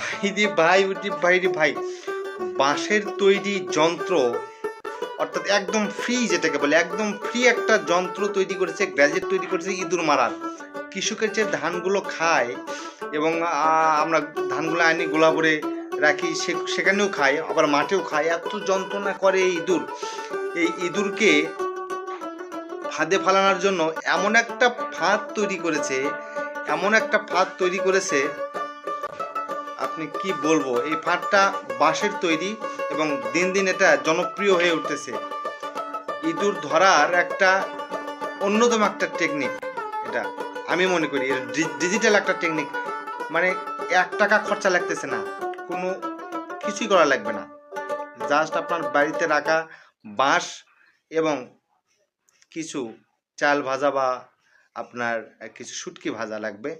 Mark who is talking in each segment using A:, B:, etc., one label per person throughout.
A: ভাই রে ভাই, উঠি ভাই রে ভাই। বাঁশের তৈরি যন্ত্র, অর্থাৎ একদম ফ্রি যেটাকে বলে, একদম ফ্রি একটা যন্ত্র তৈরি করেছে, গ্যাজেট তৈরি করেছে ইঁদুর মারার। কৃষকের যে ধানগুলো খায় এবং আমরা ধানগুলো আনি গোলা করে রাখি, সে- সেখানেও খাই আবার মাঠেও খাই এত যন্ত্রণা করে এই ইঁদুর। এই ইঁদুরকে ফাঁদে ফালানোর জন্য এমন একটা ফাঁদ তৈরি করেছে, এমন একটা ফাঁদ তৈরি করেছে আপনি কি বলব? এই ফাঁদটা বাঁশের তৈরি এবং দিন দিন এটা জনপ্রিয় হয়ে উঠতেছে। ইঁদুর ধরার একটা অন্যতম একটা টেকনিক এটা। আমি মনে করি এর ডিজিটাল একটা টেকনিক মানে এক টাকা খরচা লাগতেছে না। কোনো কিছুই করা লাগবে না। জাস্ট আপনার বাড়িতে রাখা বাঁশ এবং কিছু চাল ভাজা বা আপনার কিছু শুটকি ভাজা লাগবে।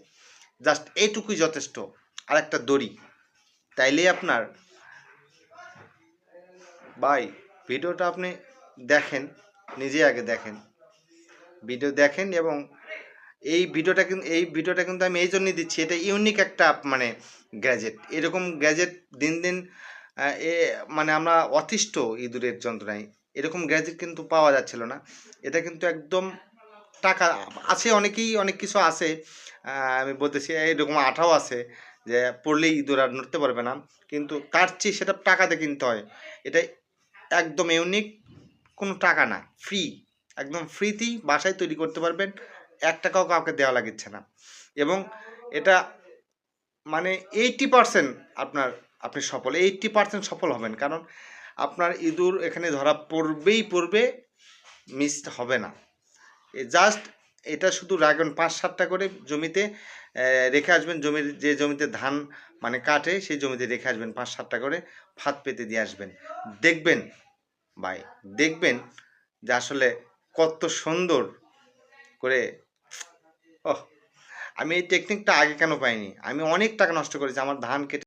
A: জাস্ট এইটুকুই যথেষ্ট। আর একটা দড়ি। তাইলেই আপনার বাই ভিডিওটা আপনি দেখেন নিজে আগে দেখেন। ভিডিও দেখেন এবং এই ভিডিওটা কিন্তু এই ভিডিওটা কিন্তু আমি এই জন্যই দিচ্ছি, এটা ইউনিক একটা মানে গ্যাজেট এরকম গ্যাজেট দিন দিন এ মানে আমরা অতিষ্ঠ ইঁদুরের যন্ত্রণায়। এরকম গ্যাজেট কিন্তু পাওয়া যাচ্ছিল না। এটা কিন্তু একদম টাকা আছে অনেকেই, অনেক কিছু আছে। আমি বলতেছি, এরকম আঠাও আছে। যে পড়লেই ইঁদুর আর নড়তে পারবে না। কিন্তু চেয়ে সেটা টাকাতে কিনতে হয়। এটা একদম ইউনিক কোনো টাকা না ফ্রি একদম ফ্রিতেই বাসায় তৈরি করতে পারবেন। এক টাকাও কাউকে দেওয়া লাগিচ্ছে না। এবং এটা মানে এইটি পার্সেন্ট আপনার, আপনি সফল এইটটি পার্সেন্ট সফল হবেন। কারণ আপনার ইঁদুর এখানে ধরা পড়বেই পড়বে মিস হবে না। জাস্ট এটা শুধু রাখবেন পাঁচ সাতটা করে জমিতে রেখে আসবেন। জমির যে জমিতে ধান মানে কাটে, সেই জমিতে রেখে আসবেন পাঁচ সাতটা করে, ফাঁদ পেতে দিয়ে আসবেন। দেখবেন, ভাই, দেখবেন যে আসলে কত সুন্দর করে, ওহ, আমি এই টেকনিকটা আগে কেন পাইনি? আমি অনেক টাকা নষ্ট করেছি, আমার ধান কেটে